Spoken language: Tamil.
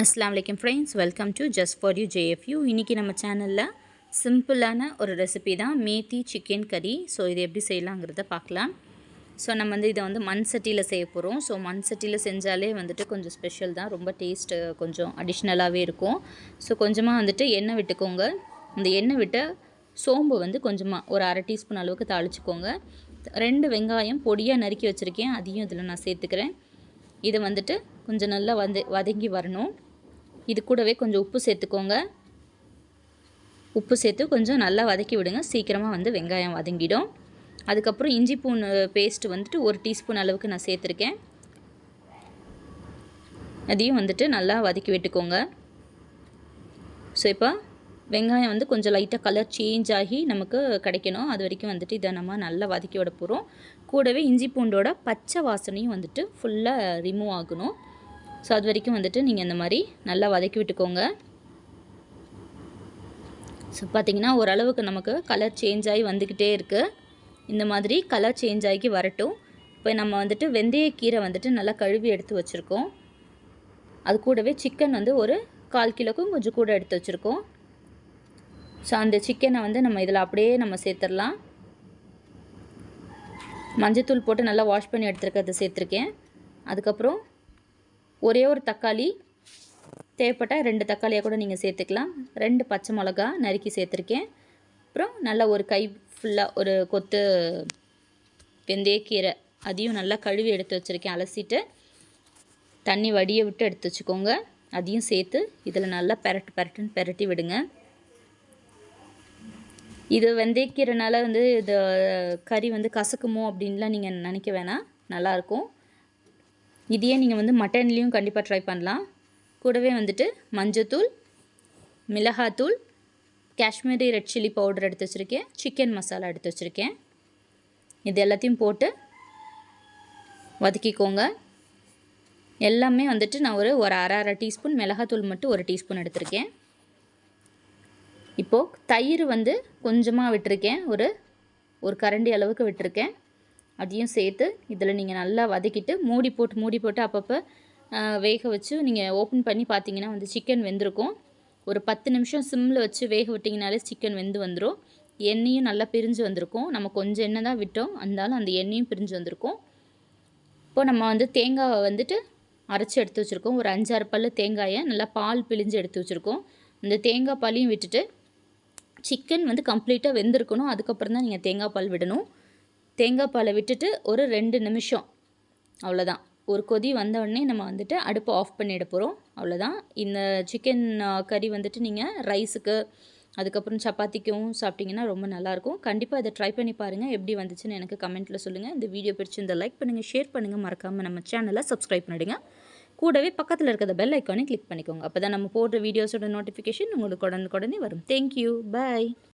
அஸ்லாம் வலைக்கம் friends welcome to just for you JFU இன்றைக்கி நம்ம சேனலில் சிம்பிளான ஒரு ரெசிபி தான் மேத்தி சிக்கன் கறி ஸோ இது எப்படி செய்யலாங்கிறத பார்க்கலாம். ஸோ நம்ம வந்து இதை வந்து மண் சட்டியில் செய்ய போகிறோம் ஸோ மண் சட்டியில் செஞ்சாலே வந்துட்டு கொஞ்சம் ஸ்பெஷல் தான். ரொம்ப டேஸ்ட்டு கொஞ்சம் அடிஷ்னலாகவே இருக்கும். ஸோ கொஞ்சமாக வந்துட்டு எண்ணெய் விட்டுக்கோங்க. இந்த எண்ணெய் விட்ட சோம்பு வந்து கொஞ்சமாக ஒரு அரை டீஸ்பூன் அளவுக்கு தாளிச்சுக்கோங்க. ரெண்டு வெங்காயம் பொடியாக நறுக்கி வச்சுருக்கேன். அதையும் இதில் நான் சேர்த்துக்கிறேன். இதை வந்துட்டு கொஞ்சம் நல்லா வந்து வதங்கி வரணும். இது கூடவே கொஞ்சம் உப்பு சேர்த்துக்கோங்க. உப்பு சேர்த்து கொஞ்சம் நல்லா வதக்கி விடுங்க. சீக்கிரமாக வந்து வெங்காயம் வதங்கிடும். அதுக்கப்புறம் இஞ்சி பூண்டு பேஸ்ட்டு வந்துட்டு ஒரு டீஸ்பூன் அளவுக்கு நான் சேர்த்துருக்கேன். அதையும் வந்துட்டு நல்லா வதக்கி விட்டுக்கோங்க. ஸோ இப்போ வெங்காயம் வந்து கொஞ்சம் லைட்டாக கலர் சேஞ்ச் ஆகி நமக்கு கிடைக்கணும். அது வரைக்கும் வந்துட்டு இதை நம்ம நல்லா வதக்கி விட போகிறோம் கூடவே இஞ்சி பூண்டோட பச்சை வாசனையும் வந்துட்டு ஃபுல்லாக ரிமூவ் ஆகணும். ஸோ அது வரைக்கும் வந்துட்டு நீங்கள் இந்த மாதிரி நல்லா வதக்கி விட்டுக்கோங்க. ஸோ பார்த்திங்கன்னா ஓரளவுக்கு நமக்கு கலர் சேஞ்ச் ஆகி வந்துக்கிட்டே இருக்குது இந்த மாதிரி கலர் சேஞ்ச் ஆகி வரட்டும். இப்போ நம்ம வந்துட்டு வெந்தயக்கீரை வந்துட்டு நல்லா கழுவி எடுத்து வச்சுருக்கோம். அது கூடவே சிக்கன் வந்து ஒரு கால் கிலோக்கும் கொஞ்சம் கூட எடுத்து வச்சுருக்கோம். ஸோ அந்த சிக்கனை வந்து நம்ம இதில் அப்படியே நம்ம சேர்த்துடலாம். மஞ்சத்தூள் போட்டு நல்லா வாஷ் பண்ணி எடுத்துருக்கிறத சேர்த்துருக்கேன். அதுக்கப்புறம் ஒரே ஒரு தக்காளி தேவைப்பட்டால் ரெண்டு தக்காளியாக கூட நீங்கள் சேர்த்துக்கலாம். ரெண்டு பச்சை மிளகா நறுக்கி சேர்த்துருக்கேன். அப்புறம் நல்லா ஒரு கை ஃபுல்லாக ஒரு கொத்து வெந்தயக்கீரை அதையும் நல்லா கழுவி எடுத்து வச்சுருக்கேன். அலசிட்டு தண்ணி வடிய விட்டு எடுத்து வச்சுக்கோங்க. அதையும் சேர்த்து இதில் நல்லா பெரட்டு பெரட்டுன்னு பெரட்டி விடுங்க. இது வெந்தயக்கீரைனால வந்து இது கறி வந்து கசக்குமோ அப்படின்லாம் நீங்கள் நினைக்க வேணாம். நல்லாயிருக்கும் இதையே நீங்கள் வந்து மட்டன்லேயும் கண்டிப்பாக ட்ரை பண்ணலாம். கூடவே வந்துட்டு மஞ்சத்தூள் மிளகாத்தூள் காஷ்மீரி ரெட் சில்லி பவுடர் எடுத்து வச்சுருக்கேன். சிக்கன் மசாலா எடுத்து வச்சுருக்கேன். இது எல்லாத்தையும் போட்டு வதக்கிக்கோங்க. எல்லாமே வந்துட்டு நான் ஒரு ஒரு அரை அரை டீஸ்பூன் மிளகாத்தூள் மட்டும் ஒரு டீஸ்பூன் எடுத்திருக்கேன். இப்போது தயிர் வந்து கொஞ்சமாக விட்டுருக்கேன். ஒரு ஒரு கரண்டி அளவுக்கு விட்டுருக்கேன். அதையும் சேர்த்து இதில் நீங்கள் நல்லா வதக்கிட்டு மூடி போட்டு மூடி போட்டு அப்பப்போ வேக வச்சு நீங்கள் ஓப்பன் பண்ணி பார்த்தீங்கன்னா வந்து சிக்கன் வெந்திருக்கும். ஒரு பத்து நிமிஷம் சிம்மில் வச்சு வேக விட்டிங்கனாலே சிக்கன் வெந்து வந்துடும் எண்ணெயும் நல்லா பிரிஞ்சு வந்திருக்கும். நம்ம கொஞ்சம் எண்ணெய் தான் விட்டோம். அந்தாலும் அந்த எண்ணெயும் பிரிஞ்சு வந்திருக்கும். இப்போ நம்ம வந்து தேங்காவை வந்துட்டு அரைச்சி எடுத்து வச்சுருக்கோம். ஒரு அஞ்சாறு பல் தேங்காயை நல்லா பால் பிழிஞ்சு எடுத்து வச்சுருக்கோம். அந்த தேங்காய் பாலையும் விட்டுட்டு சிக்கன் வந்து கம்ப்ளீட்டாக வெந்திருக்கணும். அதுக்கப்புறம் தான் நீங்கள் தேங்காய் பால் விடணும். தேங்காய் பாலை விட்டுட்டு ஒரு ரெண்டு நிமிஷம். அவ்வளோதான் ஒரு கொதி வந்த நம்ம வந்துட்டு அடுப்பை ஆஃப் பண்ணிட போகிறோம் அவ்வளோதான் இந்த சிக்கன் கறி வந்துட்டு நீங்கள் ரைஸுக்கு அதுக்கப்புறம் சப்பாத்திக்கும் சாப்பிட்டிங்கன்னா ரொம்ப நல்லாயிருக்கும். கண்டிப்பாக இதை ட்ரை பண்ணி பாருங்கள் எப்படி வந்துச்சுன்னு எனக்கு கமெண்ட்டில் சொல்லுங்கள் இந்த வீடியோ இந்த லைக் பண்ணுங்கள் ஷேர் பண்ணுங்கள் மறக்காமல் நம்ம சேனலை சப்ஸ்கிரைப் பண்ணிடுங்க. கூடவே பக்கத்தில் இருக்கிற பெல் ஐக்கானே கிளிக் பண்ணிக்கோங்க. அப்போ தான் நம்ம போடுற வீடியோஸோட நோட்டிஃபிகேஷன் உங்களுக்கு உடனுக்குடனே வரும். Thank you bye